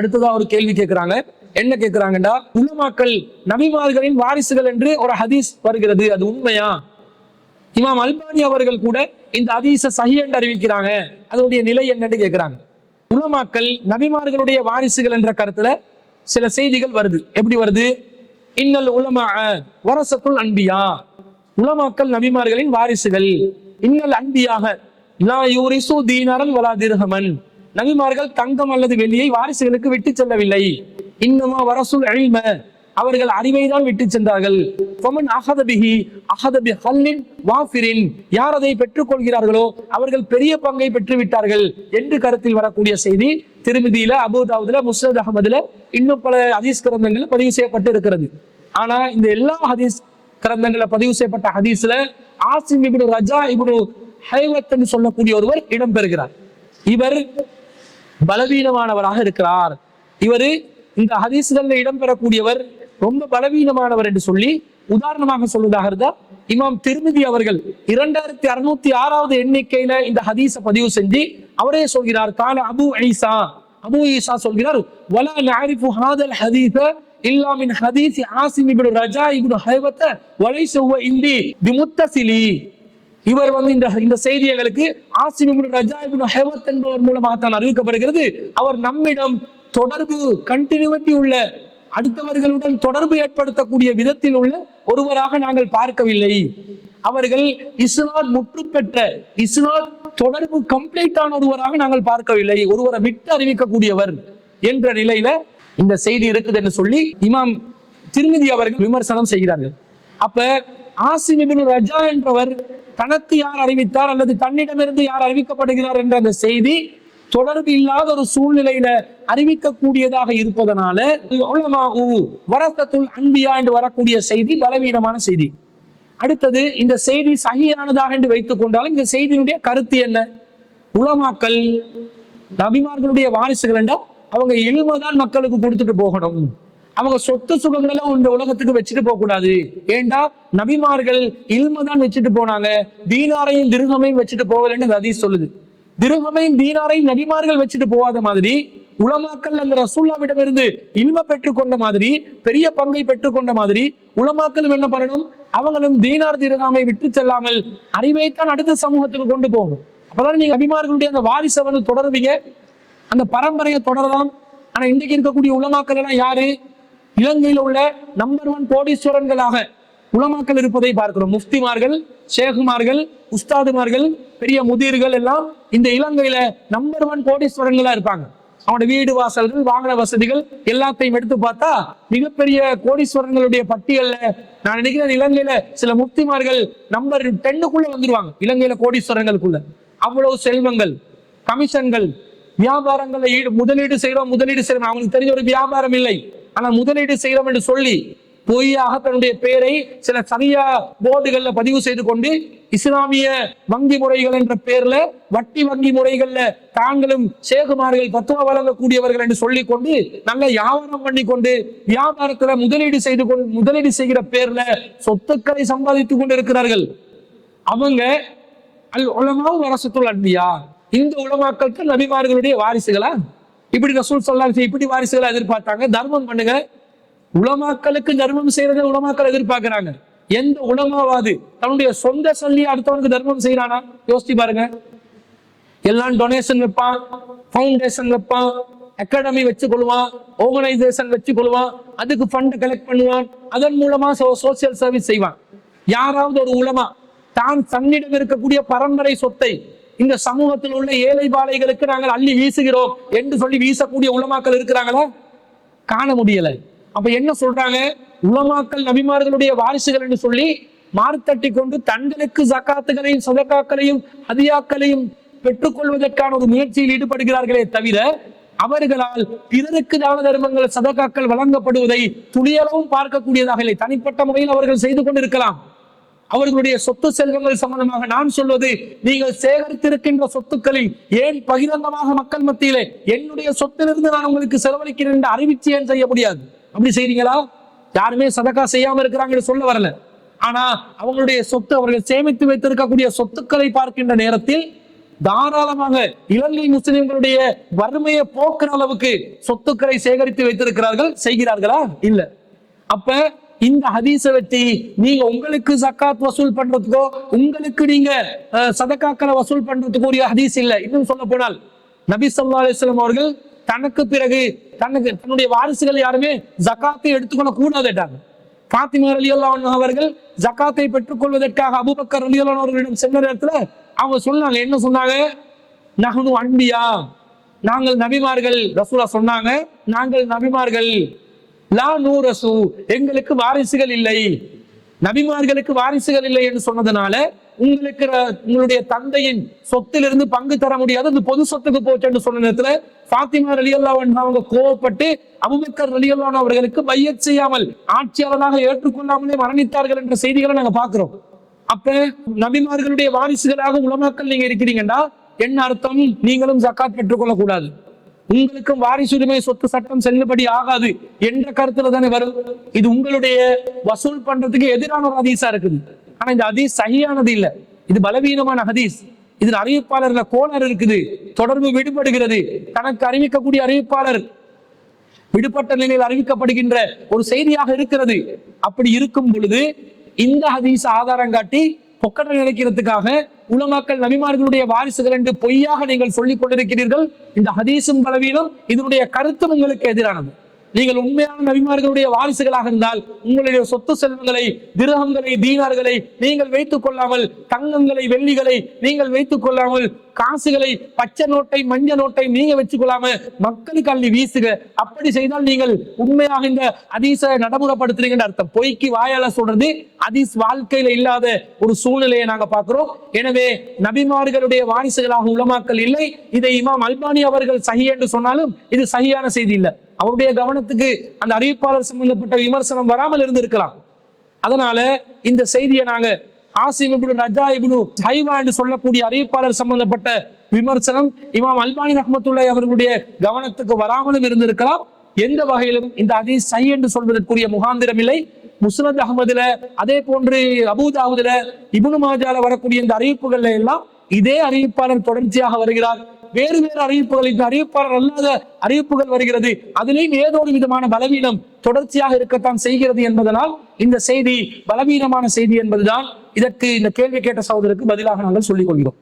அடுத்ததா ஒரு கேள்வி கேட்கிறாங்க என்ன கேட்கிறாங்கடா உலமாக்கள் நபிமார்களின் வாரிசுகள் என்று ஒரு ஹதீஸ் வருகிறது. அது உண்மையா? இமாம் அல்பானி அவர்கள் கூட இந்த ஹதீஸ சஹி என்று அறிவிக்கிறாங்க. அதனுடைய நிலை என்னன்னு கேட்கிறாங்க உலமாக்கள் நபிமார்களுடைய வாரிசுகள் என்ற கருத்துல சில செய்திகள் வருது. எப்படி வருது? இன்னல் உலமா வரசத்துள் அன்பியா. உலமாக்கள் நபிமார்களின் வாரிசுகள். இன்னல் அன்பியாக லா யூரிசு தீனாரன் வலா திர்ஹமன். நபிமார்கள் தங்கம் அல்லது வெள்ளியை வாரிசுகளுக்கு விட்டு செல்லவில்லை. இன்னமா வரசுல் அழிம அவர்கள் அறிவை தான் விட்டு சென்றார்கள். ஃபமன் அஹதபிஹி ஹல்லின் வாஃபிரின் யார் அதை பெற்றுக் கொள்கிறார்களோ அவர்கள் பெரிய பங்கை பெற்று விட்டார்கள் என்று கருத்தில் வரக்கூடிய செய்தி திருமதியில அபுதாவுதுல முஸ்லத் அகமதுல இன்னும் பல ஹதீஸ் கிரந்தங்கள் பதிவு செய்யப்பட்டு இருக்கிறது. ஆனா இந்த எல்லா ஹதீஸ் கிரந்தங்கள பதிவு செய்யப்பட்ட ஹதீஸ்ல ஆசிம் இப்னு ரஜா இப்னு ஹைவத் சொல்லக்கூடிய ஒருவர் இடம்பெறுகிறார். இவர் பலவீனமானவராக இருக்கிறார். இவரு இந்த ஹதீஸ்கள்ல இடம்பெறக்கூடியவர் ரொம்ப பலவீனமானவர் என்று சொல்லி உதாரணமாக சொல்வதாக இருந்தா இமாம் திருமதி அவர்கள் இரண்டாயிரத்தி அறுநூத்தி ஆறாவது எண்ணிக்கையில இந்த ஹதீஸ பதிவு செஞ்சு அவரே சொல்கிறார் கால அபு ஐசா அபு ஈசா சொல்கிறார் வலா நாரிஃபு ஹாதல் ஹதீஸ இல்லா மின் ஹதீஸ் ஆசிம் இப்னு ரஜா இப்னு ஹைவத்த வலை ஹுவ இந்தி பிமுத்தசிலி இவர் வந்து இந்த இந்த செய்தி எங்களுக்கு ஆசிம் ரஜா இப்னு என்பவர் மூலமாக தான் அறிவிக்கப்படுகிறது. அவர் நம்மிடம் தொடர்பு கண்டினியூட்டி உள்ள அடுத்தவர்களுடன் தொடர்பு ஏற்படுத்தக்கூடிய விதத்தில் உள்ள ஒருவராக நாங்கள் பார்க்கவில்லை. அவர்கள் இஸ்லாத் முற்று பெற்ற இஸ்லாத் தொடர்பு கம்ப்ளீட் ஆன ஒருவராக நாங்கள் பார்க்கவில்லை. ஒருவரை விட்டு அறிவிக்கக்கூடியவர் என்ற நிலையில இந்த செய்தி இருக்குது என்று சொல்லி இமாம் திருமதி அவர்கள் விமர்சனம் செய்கிறார்கள். அப்ப ஆசிமிபின் ரஜா என்றவர் தனக்கு யார் அறிவித்தார் அல்லது தன்னிடமிருந்து யார் அறிவிக்கப்படுகிறார் என்ற அந்த செய்தி தொடர்பு இல்லாத ஒரு சூழ்நிலையில அறிவிக்கக்கூடியதாக இருப்பதனால உலமாஉ அன்பியா என்று வரக்கூடிய செய்தி பலவீனமான செய்தி. அடுத்தது இந்த செய்தி சகியானதாக என்று வைத்துக் கொண்டாலும் இந்த செய்தியினுடைய கருத்து என்ன? உலமாக்கள் நபிமார்களுடைய வாரிசுகள் என்றால் அவங்க இல்மதான் மக்களுக்கு கொடுத்துட்டு போகணும். அவங்க சொத்து சுகங்களை இந்த உலகத்துக்கு வச்சுட்டு போக கூடாது ஏண்டா? நபிமார்கள் இல்மதான் வச்சுட்டு போனாங்க. தீனாரையும் திருகமையும் வச்சுட்டு போகலன்னு ஹதீஸ் சொல்லுது. திருகமையும் தீனாரையும் நபிமார்கள் வச்சுட்டு போகாத மாதிரி உலமாக்கள் அந்த ரசூல்லாவிடம் இருந்து இல்ம பெற்றுக்கொண்ட மாதிரி பெரிய பங்கை பெற்றுக்கொண்ட மாதிரி உலமாக்களும் என்ன பண்ணணும்? அவங்களும் தீனார் திருகாமை விட்டு செல்லாமல் அறிவைத்தான் அடுத்த சமூகத்துக்கு கொண்டு போகணும். அப்பதான் நீங்க அபிமார்களுடைய அந்த வாரிசை வந்து தொடருவீங்க. அந்த பரம்பரையை தொடரலாம். ஆனா இன்றைக்கு இருக்கக்கூடிய உலமாக்கள் எல்லாம் யாரு? இலங்கையில் உள்ள நம்பர் ஒன் கோடீஸ்வரன்களாக உலமாக்கள் இருப்பதை பார்க்கிறோம். முஃப்திமார்கள் ஷேகுமார்கள் உஸ்தாதுமார்கள் பெரிய முதிர்கள் எல்லாம் இந்த இலங்கையில நம்பர் ஒன் கோடீஸ்வரன்களா இருப்பாங்க. அவனோட வீடு வாசல்கள் வாகன வசதிகள் எல்லாத்தையும் எடுத்து பார்த்தா மிகப்பெரிய கோடீஸ்வரங்களுடைய பட்டியல்ல நான் நினைக்கிறேன் இலங்கையில சில முக்திமார்கள் நம்பர் டென்னுக்குள்ள வந்துருவாங்க. இலங்கையில கோடீஸ்வரங்களுக்குள்ள அவ்வளவு செல்வங்கள் கமிஷன்கள் வியாபாரங்களை ஈடு முதலீடு செய்யறோம் முதலீடு செய்யறோம் அவங்களுக்கு தெரிஞ்ச ஒரு வியாபாரம் இல்லை. ஆனா முதலீடு செய்யறோம் என்று சொல்லி பொய்யாக தன்னுடைய பெயரை சில சரியா போர்டுகள்ல பதிவு செய்து கொண்டு இஸ்லாமிய வங்கி முறைகள் என்ற பெயர்ல வட்டி வங்கி முறைகள்ல தாங்களும் சேகுமார்கள் தத்துவ வழங்கக்கூடியவர்கள் என்று சொல்லிக் கொண்டு நல்ல வியாபாரம் பண்ணி கொண்டு வியாபாரத்துல முதலீடு செய்து கொண்டு முதலீடு செய்கிற பேர்ல சொத்துக்களை சம்பாதித்துக் கொண்டு இருக்கிறார்கள் அவங்க அல் உலமாவும் அரசு அன்பியா? இந்த உலமாக்களுக்கு நபிமார்களுடைய வாரிசுகளா? இப்படி ரசூல் சொல்லாங்க இப்படி வாரிசுகளை எதிர்பார்த்தாங்க. தர்மம் பண்ணுங்க. உலமாக்களுக்கு தர்மம் செய்யறதை உலமாக்கள் எதிர்பார்க்கிறாங்க. எந்த உலமாவாது தன்னுடைய சொந்த சொல்லி அடுத்தவனுக்கு தர்மம் செய்யறானா யோசிச்சு பாருங்க. எல்லாம் டொனேஷன் வைப்பான் ஃபவுண்டேஷன் வைப்பான் அகாடமி வச்சு கொள்வான் ஆர்கனைசேஷன் வச்சு கொள்வான் அதுக்கு ஃபண்ட் கலெக்ட் பண்ணுவான் அதன் மூலமா சோசியல் சர்வீஸ் செய்வான். யாராவது ஒரு உலமா தான் தன்னிடம் இருக்கக்கூடிய பரம்பரை சொத்தை இந்த சமூகத்தில் உள்ள ஏழை பாலைகளுக்கு நாங்கள் அள்ளி வீசுகிறோம் என்று சொல்லி வீசக்கூடிய உலமாக்கள் இருக்கிறாங்களா? காண முடியல. அப்ப என்ன சொல்றாங்க? உலமாக்கள் நபிமார்களுடைய வாரிசுகள் என்று சொல்லி மார்த்தட்டி கொண்டு தங்களுக்கு ஜக்காத்துகளையும் சதக்காக்களையும் ஹதியாக்களையும் பெற்றுக்கொள்வதற்கான ஒரு முயற்சியில் ஈடுபடுகிறார்களே தவிர அவர்களால் பிறருக்கு தான தர்மங்கள் சதக்காக்கள் வழங்கப்படுவதை துளியளவும் பார்க்கக்கூடியதாக இல்லை. தனிப்பட்ட முறையில் அவர்கள் செய்து கொண்டிருக்கலாம். அவர்களுடைய சொத்து செல்வங்கள் சம்பந்தமாக நான் சொல்வது நீங்கள் சேகரித்திருக்கின்ற சொத்துக்களில் ஏன் பகிரங்கமாக மக்கள் மத்தியிலே என்னுடைய சொத்திலிருந்து நான் உங்களுக்கு செலவழிக்கிறேன் என்று அறிவிச்சு ஏன் செய்ய முடியாது? அப்படி செய்றீங்களா? யாருமே சதக்கா செய்யாம இருக்கிறாங்கன்னு சொல்ல வரல. ஆனா அவங்களுடைய சொத்து அவர்கள் சேமித்து வைத்திருக்கக்கூடிய சொத்துக்களை பார்க்கின்ற நேரத்தில் தாராளமாக இலங்கை முஸ்லிம்களுடைய வறுமையை போக்குற அளவுக்கு சொத்துக்களை சேகரித்து வைத்திருக்கிறார்கள். செய்கிறார்களா? இல்ல. அப்ப இந்த ஹதீஸை வச்சு நீங்க உங்களுக்கு சக்காத் வசூல் பண்றதுக்கோ உங்களுக்கு நீங்க சதக்காக்களை வசூல் பண்றதுக்கு ஒரு ஹதீஸ் இல்லை. இன்னும் சொல்ல போனால் நபி சல்லா அலிஸ்லாம் அவர்கள் தனக்கு பிறகு தனக்கு தன்னுடைய வாரிசுகள் யாருமே ஜக்காத்தை எடுத்துக்கொள்ள கூடாதுட்டாங்க. பாத்திமா ரலியல்லாஹு அவர்கள் ஜக்காத்தை பெற்றுக்கொள்வதற்காக அபூபக்கர் ரலியல்லாஹு அன்ஹு அவர்களிடம் சென்ற நேரத்துல அவங்க சொன்னாங்க. என்ன சொன்னாங்க? நகனு அன்பியா. நாங்கள் நபிமார்கள் ரசூலா சொன்னாங்க. நாங்கள் நபிமார்கள் லா நூரசு எங்களுக்கு வாரிசுகள் இல்லை. நபிமார்களுக்கு வாரிசுகள் இல்லை என்று சொன்னதுனால உங்களுக்கு உங்களுடைய தந்தையின் சொத்திலிருந்து பங்கு தர முடியாது. அந்த பொது சொத்துக்கு போச்சு என்று சொன்ன நேரத்துல பாத்திமா ரலியல்லா அவங்க கோவப்பட்டு அபுபக்கர் ரலியல்லா அவர்களுக்கு பையச் செய்யாமல் ஆட்சியாளராக ஏற்றுக்கொள்ளாமலே மரணித்தார்கள் என்ற செய்திகளை நாங்க பாக்குறோம் அப்ப நபிமார்களுடைய வாரிசுகளாக உலமாக்கள் நீங்க இருக்கிறீங்கன்னா என்ன அர்த்தம்? நீங்களும் ஜக்காத் பெற்றுக்கொள்ள கூடாது உங்களுக்கும் வாரிசுரிமை சொத்து சட்டம் செல்லுபடி ஆகாது என்ற கருத்துல தானே வரும். இது உங்களுடைய வசூல் பண்றதுக்கு எதிரான ஒரு ஹதீஸா இருக்குது. ஆனா இந்த ஹதீஸ் சரியானது இல்ல. இது பலவீனமான ஹதீஸ். இதில் அறிவிப்பாளர்ல கோளாறு இருக்குது. தொடர்பு விடுபடுகிறது. தனக்கு அறிவிக்கக்கூடிய அறிவிப்பாளர் விடுபட்ட நிலையில் அறிவிக்கப்படுகின்ற ஒரு செய்தியாக இருக்கிறது. அப்படி இருக்கும் பொழுது இந்த ஹதீஸ் ஆதாரம் காட்டி பொக்கடை நினைக்கிறதுக்காக உலமாக்கள் நபிமார்களுடைய வாரிசுகள் என்று பொய்யாக நீங்கள் சொல்லிக் கொண்டிருக்கிறீர்கள். இந்த ஹதீசும் பலவீனம். இதனுடைய கருத்தும் உங்களுக்கு எதிரானது. நீங்கள் உண்மையான நபிமார்களுடைய வாரிசுகளாக இருந்தால் உங்களுடைய சொத்து செல்வங்களை திருகங்களை தீனார்களை நீங்கள் வைத்துக் கொள்ளாமல் தங்கங்களை வெள்ளிகளை நீங்கள் வைத்துக் கொள்ளாமல் காசுகளை பச்சை நோட்டை மஞ்ச நோட்டை நீங்க வச்சுக்கொள்ளாம மக்களுக்கு அள்ளி வீசுக. அப்படி செய்தால் நீங்கள் உண்மையாக இந்த அதீச நடைமுறைப்படுத்துறீங்கன்னு அர்த்தம். பொய்க்கு வாயால சொல்றது அதீஸ் வாழ்க்கையில இல்லாத ஒரு சூழ்நிலையை நாங்க பார்க்கிறோம். எனவே நபிமார்களுடைய வாரிசுகளாக உலமாக்கல் இல்லை. இதை இமாம் அல்பானி அவர்கள் சஹி என்று சொன்னாலும் இது சரியான செய்தி இல்லை. அவருடைய கவனத்துக்கு அந்த அறிவிப்பாளர் சம்பந்தப்பட்ட விமர்சனம் வராமல் இருந்திருக்கலாம். அதனால இந்த செய்தியை நாங்க ஆசிம் இப்னு ரஜா இப்னு ஹைவா என்று சொல்லக்கூடிய அறிவிப்பாளர் சம்பந்தப்பட்ட விமர்சனம் இமாம் அல்பானி ரஹ்மத்துல்லாஹி அவர்களுடைய கவனத்துக்கு வராமலும் இருந்திருக்கலாம். எந்த வகையிலும் இந்த ஹதீஸ் சை என்று சொல்வதற்குரிய முகாந்திரம் இல்லை. முஸ்னத் அகமதுல அதே போன்று அபுதாவுதுல இபுனு மாஜால வரக்கூடிய இந்த அறிவிப்புகள்ல எல்லாம் இதே அறிவிப்பாளர் தொடர்ச்சியாக வருகிறார். வேறு வேறு அறிவிப்புகள் இந்த அறிவிப்பாளர் அல்லாத அறிவிப்புகள் வருகிறது. அதிலேயும் ஏதோ ஒரு விதமான பலவீனம் தொடர்ச்சியாக இருக்கத்தான் செய்கிறது என்பதனால் இந்த செய்தி பலவீனமான செய்தி என்பதுதான். இதற்கு இந்த கேள்வி கேட்ட சகோதரருக்கு பதிலாக நாங்கள் சொல்லிக் கொள்கிறோம்.